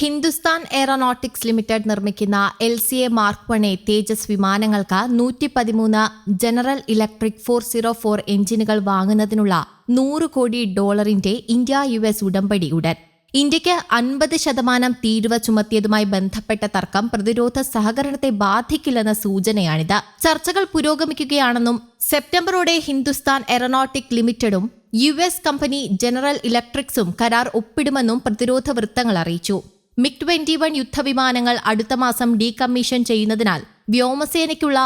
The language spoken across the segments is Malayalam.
ഹിന്ദുസ്ഥാൻ എയറോനോട്ടിക്സ് ലിമിറ്റഡ് നിർമ്മിക്കുന്ന L C A mark one A Tejas വിമാനങ്ങൾക്ക് നൂറ്റി പതിമൂന്ന് general electric four zero four എഞ്ചിനുകൾ വാങ്ങുന്നതിനുള്ള നൂറ് കോടി ഡോളറിന്റെ ഇന്ത്യ യു എസ് ഉടമ്പടി ഉടൻ. ഇന്ത്യയ്ക്ക് അൻപത് ശതമാനം തീരുവ ചുമത്തിയതുമായി ബന്ധപ്പെട്ട തർക്കം പ്രതിരോധ സഹകരണത്തെ ബാധിക്കില്ലെന്ന സൂചനയാണിത്. ചർച്ചകൾ പുരോഗമിക്കുകയാണെന്നും സെപ്റ്റംബറോടെ ഹിന്ദുസ്ഥാൻ എയറോനോട്ടിക് ലിമിറ്റഡും യു എസ് കമ്പനി ജനറൽ ഇലക്ട്രിക്സും കരാർ ഒപ്പിടുമെന്നും പ്രതിരോധ വൃത്തങ്ങൾ അറിയിച്ചു. മിഗ് ട്വന്റി വൺ യുദ്ധവിമാനങ്ങൾ അടുത്ത മാസം ഡീകമ്മീഷൻ ചെയ്യുന്നതിനാൽ വ്യോമസേനയ്ക്കുള്ള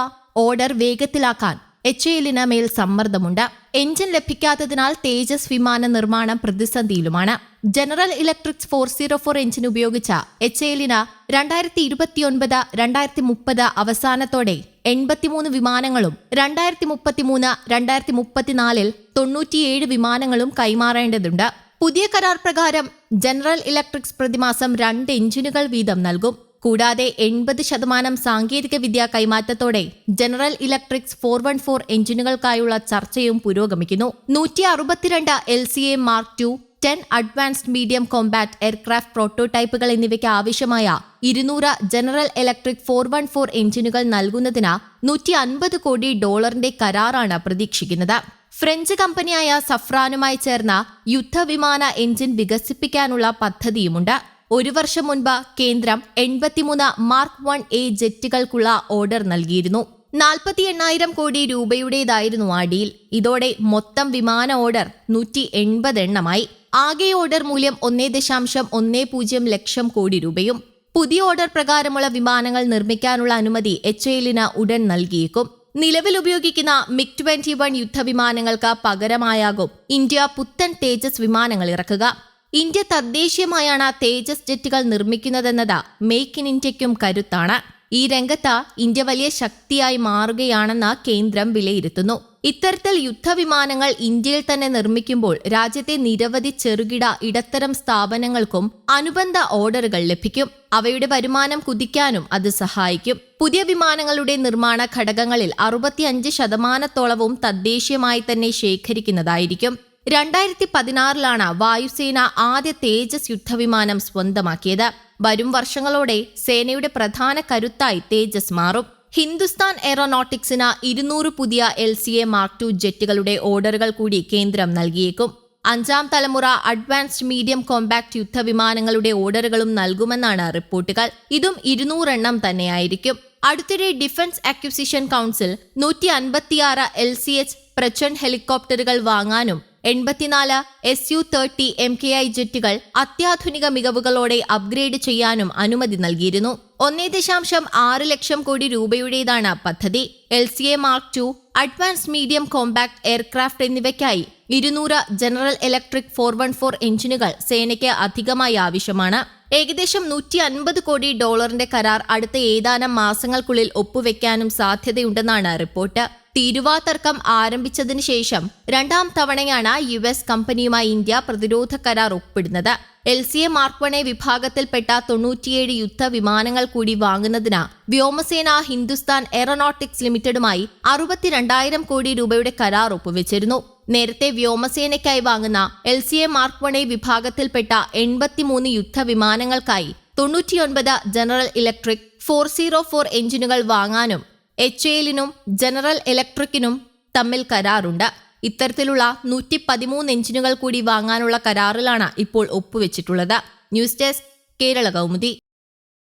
ഓർഡർ വേഗത്തിലാക്കാൻ എച്ച് എല്ലിന് മേൽ സമ്മർദ്ദമുണ്ട്. എഞ്ചിൻ ലഭിക്കാത്തതിനാൽ തേജസ് വിമാന നിർമ്മാണം പ്രതിസന്ധിയിലുമാണ്. General electric four zero four engine ഉപയോഗിച്ച എച്ച് എല്ലിന് രണ്ടായിരത്തി ഇരുപത്തിയൊൻപത് രണ്ടായിരത്തി മുപ്പത് അവസാനത്തോടെ എൺപത്തിമൂന്ന് വിമാനങ്ങളും രണ്ടായിരത്തി മുപ്പത്തിമൂന്ന് രണ്ടായിരത്തി മുപ്പത്തിനാലിൽ തൊണ്ണൂറ്റിയേഴ് വിമാനങ്ങളും കൈമാറേണ്ടതുണ്ട്. പുതിയ കരാർ പ്രകാരം ജനറൽ ഇലക്ട്രിക്സ് പ്രതിമാസം രണ്ട് എഞ്ചിനുകൾ വീതം നൽകും. കൂടാതെ എൺപത് ശതമാനം സാങ്കേതിക വിദ്യ കൈമാറ്റത്തോടെ general electrics four one four എഞ്ചിനുകൾക്കായുള്ള ചർച്ചയും പുരോഗമിക്കുന്നു. നൂറ്റി അറുപത്തിരണ്ട് L C A mark two ten advanced medium combat aircraft പ്രോട്ടോടൈപ്പുകൾ എന്നിവയ്ക്ക് ആവശ്യമായ ഇരുന്നൂറ് general electric four one four എഞ്ചിനുകൾ നൽകുന്നതിന് നൂറ്റി അൻപത് കോടി ഡോളറിന്റെ കരാറാണ് പ്രതീക്ഷിക്കുന്നത്. ഫ്രഞ്ച് കമ്പനിയായ സഫ്രാനുമായി ചേർന്ന യുദ്ധവിമാന എഞ്ചിൻ വികസിപ്പിക്കാനുള്ള പദ്ധതിയുമുണ്ട്. ഒരു വർഷം മുൻപ് കേന്ദ്രം എൺപത്തിമൂന്ന് മാർക്ക് വൺ എ ജെറ്റുകൾക്കുള്ള ഓർഡർ നൽകിയിരുന്നു. നാൽപ്പത്തി എണ്ണായിരം കോടി രൂപയുടേതായിരുന്നു ആ ഡീൽ. ഇതോടെ മൊത്തം വിമാന ഓർഡർ നൂറ്റി എൺപത് എണ്ണമായി ആകെ ഓർഡർ മൂല്യം ഒന്നേ ദശാംശം ഒന്നേ പൂജ്യം ലക്ഷം കോടി രൂപയും പുതിയ ഓർഡർ പ്രകാരമുള്ള വിമാനങ്ങൾ നിർമ്മിക്കാനുള്ള അനുമതി എച്ച് എല്ലിന് ഉടൻ നൽകിയേക്കും. നിലവിൽ ഉപയോഗിക്കുന്ന മിഗ് ട്വന്റി വൺ യുദ്ധവിമാനങ്ങൾക്ക് പകരമായാകും ഇന്ത്യ പുത്തൻ തേജസ് വിമാനങ്ങൾ ഇറക്കുക. ഇന്ത്യ തദ്ദേശീയമായാണ് തേജസ് ജെറ്റുകൾ നിർമ്മിക്കുന്നതെന്നത് മേക്ക് ഇൻ ഇന്ത്യയ്ക്കും കരുത്താണ്. ഈ രംഗത്ത് ഇന്ത്യ വലിയ ശക്തിയായി മാറുകയാണെന്ന് കേന്ദ്രം വിലയിരുത്തുന്നു. ഇത്തരത്തിൽ യുദ്ധവിമാനങ്ങൾ ഇന്ത്യയിൽ തന്നെ നിർമ്മിക്കുമ്പോൾ രാജ്യത്തെ നിരവധി ചെറുകിട ഇടത്തരം സ്ഥാപനങ്ങൾക്കും അനുബന്ധ ഓർഡറുകൾ ലഭിക്കും. അവയുടെ വരുമാനം കുതിക്കാനും അത് സഹായിക്കും. പുതിയ വിമാനങ്ങളുടെ നിർമ്മാണ ഘടകങ്ങളിൽ അറുപത്തിയഞ്ച് ശതമാനത്തോളവും തദ്ദേശീയമായി തന്നെ ശേഖരിക്കുന്നതായിരിക്കും. രണ്ടായിരത്തി പതിനാറിലാണ് വായുസേന ആദ്യ തേജസ് യുദ്ധവിമാനം സ്വന്തമാക്കിയത്. വരും വർഷങ്ങളോടെ സേനയുടെ പ്രധാന കരുത്തായി തേജസ് മാറും. ഹിന്ദുസ്ഥാൻ എയറോനോട്ടിക്സിന് ഇരുന്നൂറ് പുതിയ L C A mark two ജെറ്റുകളുടെ ഓർഡറുകൾ കൂടി കേന്ദ്രം നൽകിയേക്കും. അഞ്ചാം തലമുറ അഡ്വാൻസ്ഡ് മീഡിയം കോമ്പാക്ട് യുദ്ധവിമാനങ്ങളുടെ ഓർഡറുകളും നൽകുമെന്നാണ് റിപ്പോർട്ടുകൾ. ഇതും ഇരുന്നൂറെണ്ണം തന്നെയായിരിക്കും. അടുത്തിടെ ഡിഫൻസ് അക്വിസിഷൻ കൗൺസിൽ നൂറ്റി അൻപത്തിയാറ് എൽ സി എച്ച് പ്രചണ്ഡ് ഹെലികോപ്റ്ററുകൾ വാങ്ങാനും എൺപത്തിനാല് S U thirty M K I ജെറ്റുകൾ അത്യാധുനിക മികവുകളോടെ അപ്ഗ്രേഡ് ചെയ്യാനും അനുമതി നൽകിയിരുന്നു. ഒന്നേ ദശാംശം ആറ് ലക്ഷം കോടി രൂപയുടേതാണ് പദ്ധതി. L C A mark two advance medium compact aircraft എന്നിവയ്ക്കായി ഇരുന്നൂറ് general electric four one four എഞ്ചിനുകൾ സേനയ്ക്ക് അധികമായി ആവശ്യമാണ്. ഏകദേശം നൂറ്റി അൻപത് കോടി ഡോളറിന്റെ കരാർ അടുത്ത ഏതാനും മാസങ്ങൾക്കുള്ളിൽ ഒപ്പുവെക്കാനും സാധ്യതയുണ്ടെന്നാണ് റിപ്പോർട്ട്. തീരുവാ തർക്കം ആരംഭിച്ചതിന് ശേഷം രണ്ടാം തവണയാണ് യു എസ് കമ്പനിയുമായി ഇന്ത്യ പ്രതിരോധ കരാർ ഒപ്പിടുന്നത്. L C A mark one വിഭാഗത്തിൽപ്പെട്ട തൊണ്ണൂറ്റിയേഴ് യുദ്ധ വിമാനങ്ങൾ കൂടി വാങ്ങുന്നതിന് വ്യോമസേന ഹിന്ദുസ്ഥാൻ എയറോനോട്ടിക്സ് ലിമിറ്റഡുമായി അറുപത്തിരണ്ടായിരം കോടി രൂപയുടെ കരാർ ഒപ്പുവെച്ചിരുന്നു. നേരത്തെ വ്യോമസേനയ്ക്കായി വാങ്ങുന്ന L C A mark one A വിഭാഗത്തിൽപ്പെട്ട എൺപത്തിമൂന്ന് യുദ്ധവിമാനങ്ങൾക്കായി തൊണ്ണൂറ്റിയൊൻപത് general electric four zero four എഞ്ചിനുകൾ വാങ്ങാനും എച്ച് എല്ലിനും ജനറൽ ഇലക്ട്രിക്കിനും തമ്മിൽ കരാറുണ്ട്. ഇത്തരത്തിലുള്ള നൂറ്റി പതിമൂന്ന് എഞ്ചിനുകൾ കൂടി വാങ്ങാനുള്ള കരാറിലാണ് ഇപ്പോൾ ഒപ്പുവെച്ചിട്ടുള്ളത്. News desk Kerala Kaumudi.